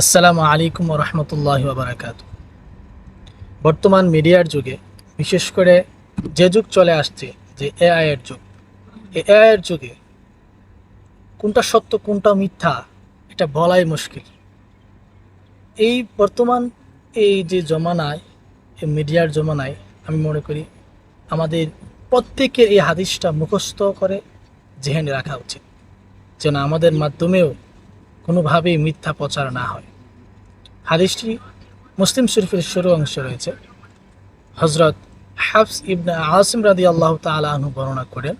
আসসালামু আলাইকুম রহমতুল্লাহ বারাকাত। বর্তমান মিডিয়ার যুগে, বিশেষ করে যে যুগ চলে আসছে, যে এআই এর যুগ, এই এআই এর যুগে কোনটা সত্য, কোনটা মিথ্যা, এটা বলাই মুশকিল। এই বর্তমান এই যে জমানায়, এই মিডিয়ার জমানায়, আমি মনে করি আমাদের প্রত্যেকের এই হাদিসটা মুখস্থ করে জেহেনে রাখা উচিত। যেন আমাদের মাধ্যমেও কোনোভাবেই মিথ্যা প্রচার না হয়। হাদিসটি মুসলিম শরীফের শুরু অংশ রয়েছে। হজরত হাফস ইবনে আসিম রাদি আল্লাহ তালু বর্ণনা করেন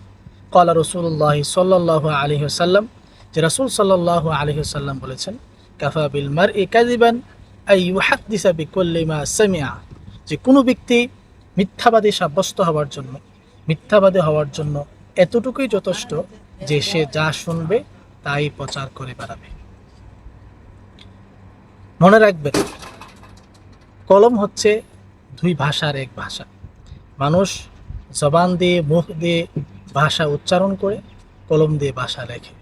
কলা রসুল্লাহ সাল্লাহ আলী সাল্লাম যে রসুল সাল্লাহ আলী সাল্লাম বলেছেন, কাফা বিল মার এ কাজিবান যে কোনো ব্যক্তি মিথ্যাবাদী সাব্যস্ত হওয়ার জন্য, মিথ্যাবাদী হওয়ার জন্য এতটুকুই যথেষ্ট যে সে যা শুনবে তাই প্রচার করে বেড়াবে। মনে রাখবেন কলম হচ্ছে দুই ভাষার এক ভাষা। মানুষ জবান দিয়ে, মুখ দিয়ে ভাষা উচ্চারণ করে, কলম দিয়ে ভাষা লেখে।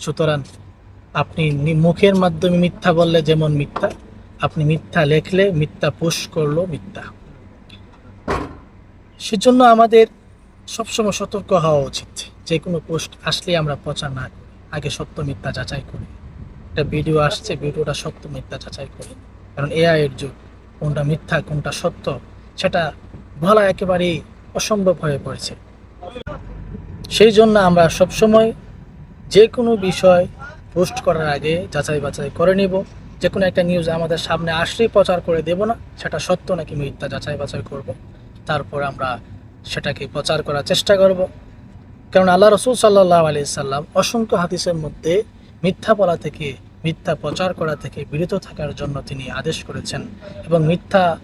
সুতরাং আপনি মুখের মাধ্যমে মিথ্যা বললে যেমন মিথ্যা, আপনি মিথ্যা লেখলে মিথ্যা পোষ করল মিথ্যা। সেজন্য আমাদের সবসময় সতর্ক হওয়া উচিত। যে কোনো পোস্ট আসলে আমরা প্রচার না আগে সত্য মিথ্যা যাচাই করি। একটা ভিডিও আসছে ভিডিওটা সত্য মিথ্যা যাচাই করে। কারণ এআই এর যুগ, কোনটা মিথ্যা, কোনটা সত্য, সেটা বলা একেবারেই অসম্ভব হয়ে পড়েছে। সেই জন্য আমরা সবসময় যে কোনো বিষয় পোস্ট করার আগে যাচাই বাছাই করে নিব। যে কোনো একটা নিউজ আমাদের সামনে আসলেই প্রচার করে দেব না, সেটা সত্য নাকি মিথ্যা যাচাই বাছাই করব। তারপর আমরা সেটাকে প্রচার করার চেষ্টা করব। কারণ আল্লাহ রসুল সাল্লাহ আলি সাল্লাম অসংখ্য হাদিসের মধ্যে মিথ্যা বলা থেকে মিথ্যা প্রচার করা থেকে বিরত থাকার জন্য তিনি আদেশ করেছেন এবং মিথ্যা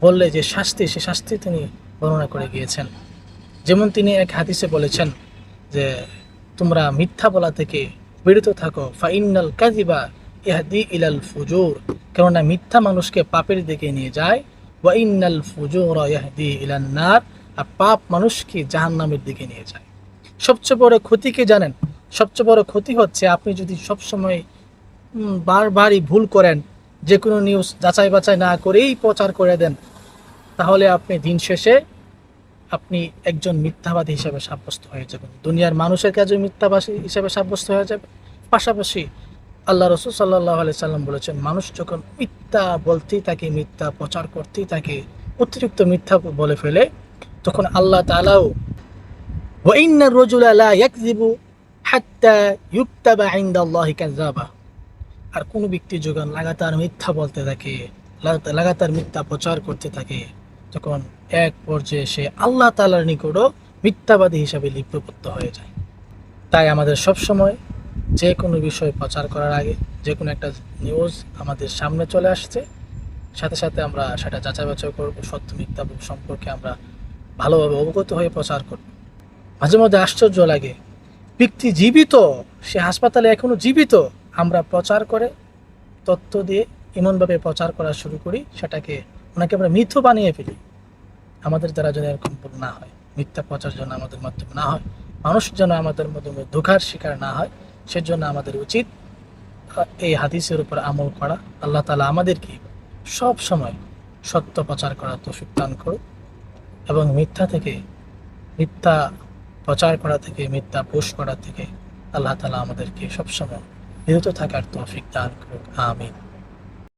বললে যে শাস্তি, সে শাস্তি তিনি বর্ণনা করে গিয়েছেন। যেমন তিনি এক হাদিসে বলেছেন যে, তোমরা মিথ্যা বলা থেকে বিরত থাকো। ফাইনাল কাজিবা ইহাদি ইলাল ফুজুর। কেননা মিথ্যা মানুষকে পাপের দিকে নিয়ে যায়। ওয়া ইন্নাল ফুজুর ইয়াহদি ইলান নার। আর পাপ মানুষকে জাহান্নামের দিকে নিয়ে যায়। সবচেয়ে বড় ক্ষতি কি জানেন? সবচেয়ে বড় ক্ষতি হচ্ছে আপনি যদি সবসময় বারবারই ভুল করেন, যে কোনো নিউজ যাচাই বাছাই না করেই প্রচার করে দেন, তাহলে আপনি দিন শেষে আপনি একজন মিথ্যাবাদী হিসেবে সাব্যস্ত হয়ে যাবেন। দুনিয়ার মানুষের কাছে মিথ্যাবাসী হিসেবে সাব্যস্ত হয়ে যাবে। পাশাপাশি আল্লাহ রসুল সাল্লাহ আলি সাল্লাম বলেছেন, মানুষ যখন মিথ্যা বলতেই তাকে মিথ্যা প্রচার করতেই তাকে অতিরিক্ত মিথ্যা বলে ফেলে, তখন আল্লাহ তালাও ওয়াইন্না রজুল ইউক্তা ইয়াকজিবু হাত্তা ইউক্তাবা আইন্দাল্লাহি কাজাবা আর কোনো ব্যক্তি যখন লাগাতার মিথ্যা বলতে থাকে লাগাতার মিথ্যা প্রচার করতে থাকে, তখন এক পর্যায়ে সে আল্লাহ তালার নিকটও মিথ্যাবাদী হিসাবে লিপ্তবদ্ধ হয়ে যায়। তাই আমাদের সব সময় যে কোনো বিষয় প্রচার করার আগে যে কোনো একটা নিউজ আমাদের সামনে চলে আসছে, সাথে সাথে আমরা সেটা যাচাই বাছাই করব, সত্য, মিথ্যা সম্পর্কে আমরা ভালোভাবে অবগত হয়ে প্রচার করব। মাঝে মধ্যে আশ্চর্য লাগে, ব্যক্তি জীবিত, সে হাসপাতালে এখনও জীবিত আমরা প্রচার করে, তথ্য দিয়ে এমনভাবে প্রচার করা শুরু করি, সেটাকে ওনাকে আমরা মিথ্য বানিয়ে ফেলি। আমাদের দ্বারা যেন এরকম না হয়, মিথ্যা প্রচার যেন আমাদের মাধ্যমে না হয়, মানুষ যেন আমাদের মাধ্যমে ধোকার শিকার না হয়, সেজন্য আমাদের উচিত এই হাদিসের উপর আমল করা। আল্লাহ তালা আমাদেরকে সব সময় সত্য প্রচার করার তৌফিক দান করুক এবং মিথ্যা থেকে, মিথ্যা প্রচার করা থেকে, মিথ্যা পোষ করা থেকে আল্লাহ তালা আমাদেরকে সবসময় বিরত থাকার তৌফিক দান করুক আমিন।